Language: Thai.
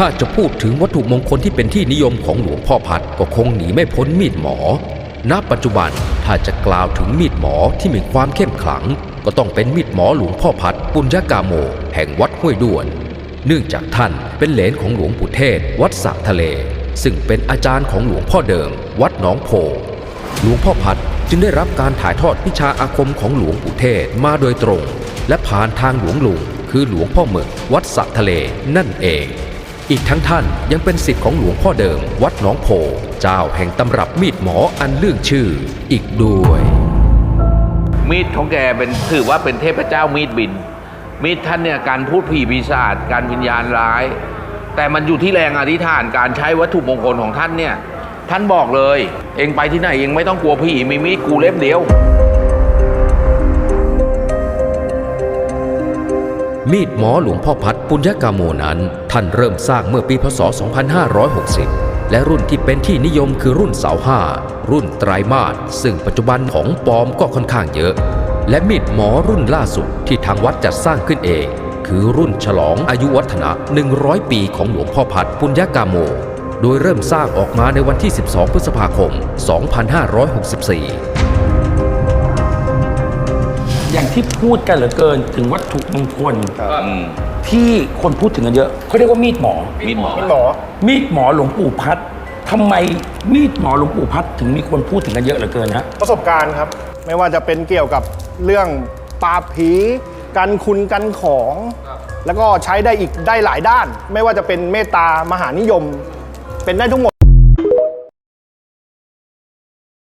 ถ้าจะพูดถึงวัตถุมงคลที่เป็นที่นิยมของหลวงพ่อพัดก็คงหนีไม่พ้นมีดหมอ ณ ปัจจุบันถ้าจะกล่าวถึงมีดหมอที่มีความเข้มขลัง ก็ต้องเป็นมีดหมอหลวงพ่อพัดปุญญากาโม แห่งวัดห้วยด้วน เนื่องจากท่านเป็นเหลนของหลวงปู่เทศ วัดสระทะเล ซึ่งเป็นอาจารย์ของหลวงพ่อเดิม วัดหนองโพ หลวงพ่อพัดจึงได้รับการถ่ายทอดวิชาอาคมของหลวงปู่เทศมาโดยตรง และผ่านทางหลวงลุงคือหลวงพ่อหมึกวัดสระทะเลนั่นเอง อีกทั้งท่านยังเป็นศิษย์ของหลวงพ่อเดิม วัดหนองโพเจ้าแห่งตำรับมีดหมออันเรื่องชื่ออีกด้วย มีดของแกเป็นถือว่าเป็นเทพเจ้ามีดบิน มีดท่านเนี่ยการพูดผีปีศาจการวิญญาณร้าย แต่มันอยู่ที่แรงอธิษฐานการใช้วัตถุมงคลของท่านเนี่ย ท่านบอกเลย เองไปที่ไหนเองไม่ต้องกลัวผีมีมีดกูเล่มเดียว มีดหมอหลวงพ่อพัดปุญญกาโมนั้น ท่านเริ่มสร้างเมื่อปีพศ 2560 และรุ่นที่เป็นที่นิยมคือรุ่นเสาห้ารุ่นไตรมาสซึ่งปัจจุบันของปลอมก็ค่อนข้างเยอะ และมีดหมอรุ่นล่าสุดที่ทางวัดจัดสร้างขึ้นเอง คือรุ่นฉลองอายุวัฒนะ 100 ปีของหลวงพ่อพัดปุญญกาโม โดยเริ่มสร้างออกมาในวันที่ 12 พฤษภาคม 2564 ที่พูดกันเหลือเกินถึงวัตถุมงคลอืมที่คนพูดถึงกันเยอะเขาเรียกว่ามีดหมอ มีดหมอหมอ มีดหมอหลวงปู่พัดทำไมมีดหมอหลวงปู่พัดถึงมีคนพูดถึงกันเยอะเหลือเกินฮะ ประสบการณ์ครับ ไม่ว่าจะเป็นเกี่ยวกับเรื่องปราบผีกันคุณกันของ แล้วก็ใช้ได้อีกได้หลายด้าน ไม่ว่าจะเป็นเมตตามหานิยม เป็นได้ทุกหมด